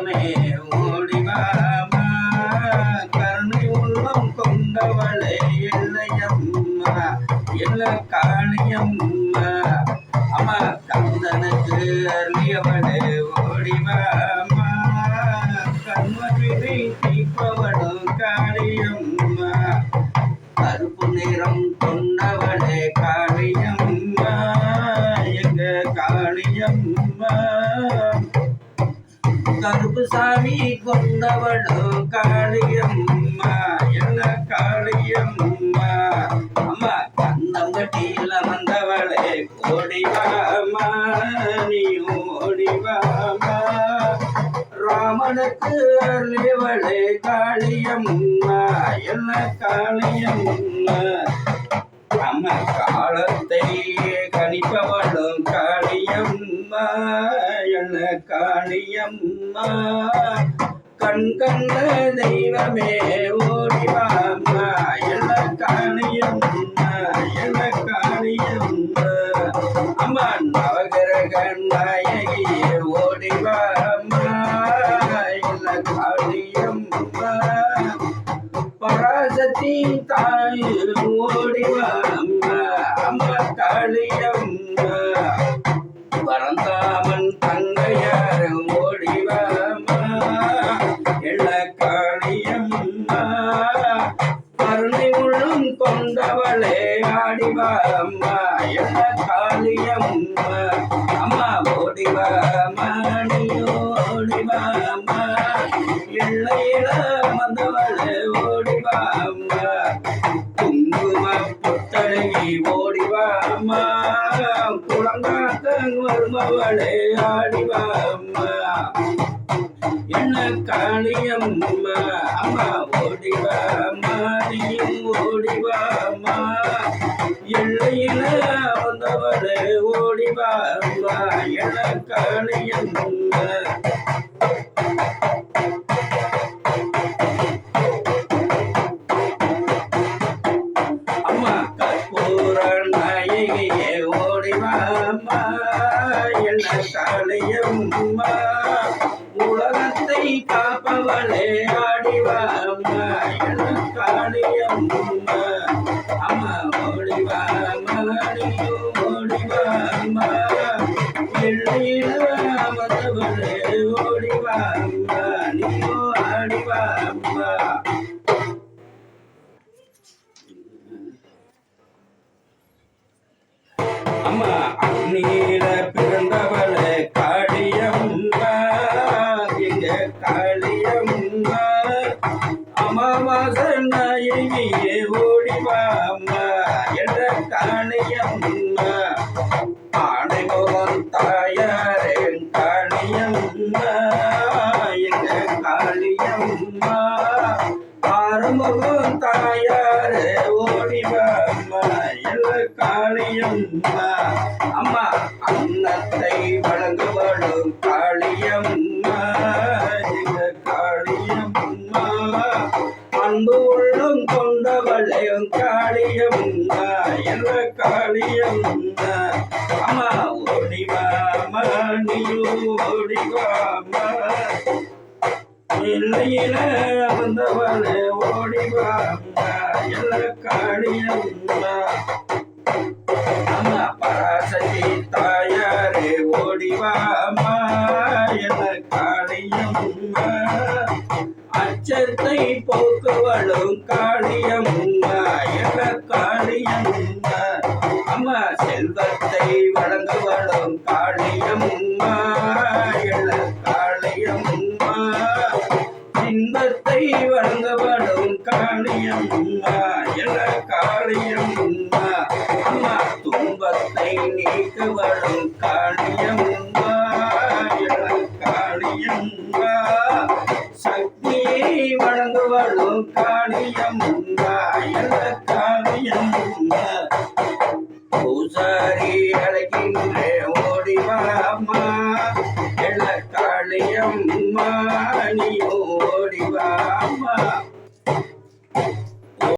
உள்ளமே ஓடிவாமா கருணை உள்ளம் கொண்டவளே எல்லையம்மா எல்ல காளியம்மா அம்மா கந்தனுக்கு அருளியவளே ஓடிவாமா கருப்பு நிறம் கொண்டவளே காளி சாமி கொண்டவளும் காளியம்மா என்ன காளியம்மா? அம்மா கந்தம் கட்டியில வந்தவளே ஓடிவாமா நீ ஓடிவாமா ராமனுக்கு அருளியவளே காளியம்மா என்ன காளியம்மா? அம்மா காலத்தை கணிப்பவளும் காளியம்மா என்ன காளியம்மா? கண்ட தெய்வமே ஓடிவாம்மா என்ன காளியம்மா என்ன காளியம்மா அம்மா நவகிரக நாயகியே ஓடிவாம்மா என்ன காளியம்மா பராசக்தி தாய் ஓடிவாம்மா அம்மா. காளியம்மா கொண்டவளே ஆடிவாம்மா எள்ள காளியம்மா? அம்மா ஓடிவாம்மா நீ ஓடிவாம்மா எல்லையில வந்தவளே ஓடிவாம்மா குங்கும புத்தழகி ஓடிவாம்மா வருமவளே வருபவளே ஆடிவாம்மா என்ன காளியம்மா? அம்மா ஓடிவாம்மா நீயும் என்ன அம்மா கற்பூர நாயகியே ஓடிவாம்மா என்ன காளியம்மா உலகத்தை காப்பவளே ஆடிவாம்மா என்ன காளியம்மா রে காளியம்மா அம்மா ஓடிவாமா நீயும் ஓடிவாமா இல்லையில வந்தவளே ஓடிவாம்மா எல்ல காளியம்மா அம்மா பராசக்தி தாயாரே ஓடிவாம்மா எல்ல காளியம்மா அச்சத்தை போக்குவளும் காளியம்மா செல்வத்தை வழங்குவடும் காளியம் காளியம்மா காளியம் காளியம்மா இன்பத்தை வழங்கப்படும் காளியம்மா காளியம் காளியம்மா அம்மா துன்பத்தை நீக்குவடும் காளியம் காளியம்மா காளியம் காளியம்மா சக்தியை வழங்குவடும் காளியம் காளியம்மா எல்ல காளியம் பூசாரி எல்ல காளியம்மா நீ ஓடிவாமா